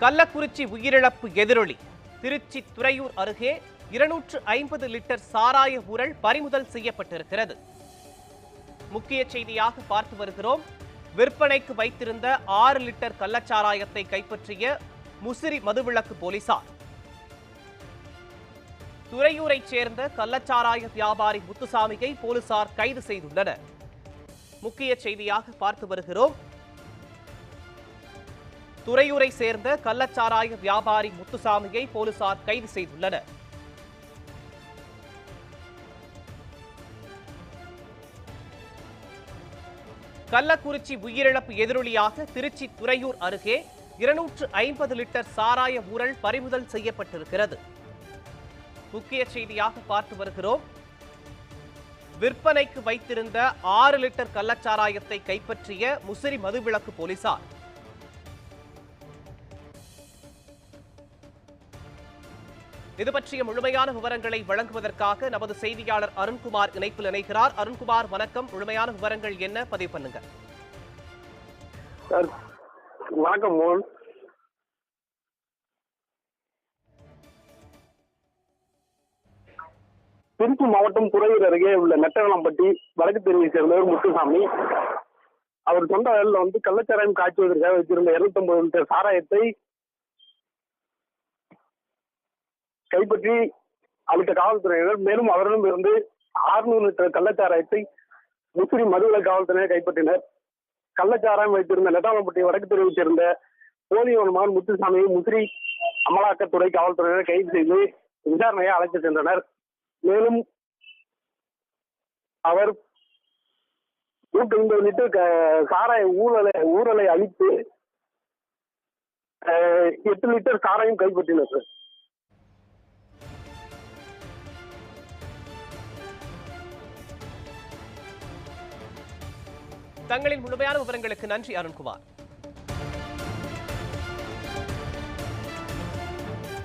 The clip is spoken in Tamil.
கள்ளக்குறிச்சி உயிரிழப்பு எதிரொலி. திருச்சி துறையூர் அருகே இருநூற்று ஐம்பது லிட்டர் சாராய உரல் பறிமுதல் செய்யப்பட்டிருக்கிறது. முக்கிய செய்தியாக பார்த்து வருகிறோம். விற்பனைக்கு வைத்திருந்த ஆறு லிட்டர் கள்ளச்சாராயத்தை கைப்பற்றிய முசிறி மதுவிலக்கு போலீசார். துறையூரைச் சேர்ந்த கள்ளச்சாராய வியாபாரி முத்துசாமியை போலீசார் கைது செய்துள்ளனர். முக்கிய செய்தியாக பார்த்து வருகிறோம். துறையூரை சேர்ந்த கள்ளச்சாராய வியாபாரி முத்துசாமியை போலீசார் கைது செய்துள்ளனர். கள்ளக்குறிச்சி உயிரிழப்பு எதிரொலியாக திருச்சி துறையூர் அருகே இருநூற்று ஐம்பது லிட்டர் சாராய ஊரல் பறிமுதல் செய்யப்பட்டிருக்கிறது. முக்கிய செய்தியாக பார்த்து வருகிறோம். விற்பனைக்கு வைத்திருந்த ஆறு லிட்டர் கள்ளச்சாராயத்தை கைப்பற்றிய முசிறி மதுவிலக்கு போலீசார். இது பற்றிய முழுமையான விவரங்களை வழங்குவதற்காக நமது செய்தியாளர் அருண்குமார் இணைப்பில் இணைகிறார். அருண்குமார் வணக்கம். முழுமையான விவரங்கள் என்ன? பதிவு பண்ணுங்க. வணக்கம் மோகன். திருச்சி மாவட்டம் துறையூர் அருகே உள்ள நெட்டவளம்பட்டி வடக்கு தெருவை சேர்ந்தவர் முத்துசாமி. அவர் சொந்த வயலில் வந்து கள்ளச்சாராயம் காய்ச்சுவதற்காக வச்சிருந்த இருநூத்தொன்பது லிட்டர் சாராயத்தை கைப்பற்றி அளித்த காவல்துறையினர் மேலும் அவரிடம் இருந்து ஆறுநூறு லிட்டர் கள்ளச்சாராயத்தை முசிறி மதுவில காவல்துறையினர் கைப்பற்றினர். கள்ளச்சாராயம் வைத்திருந்த நெட்டாளம்பட்டி வடக்கு தெருவை சேர்ந்த போலியோன் மகன் முத்துசாமியை முசிறி அமலாக்கத்துறை காவல்துறையினர் கைது செய்து விசாரணையை அழைத்து சென்றனர். மேலும் அவர் நூற்றி ஐம்பது லிட்டர் சாராய ஊழலை ஊழலை அழித்து எட்டு லிட்டர் சாராயம் கைப்பற்றினர். சார் தங்களின் முழுமையான விவரங்களுக்கு நன்றி அருண்குமார்.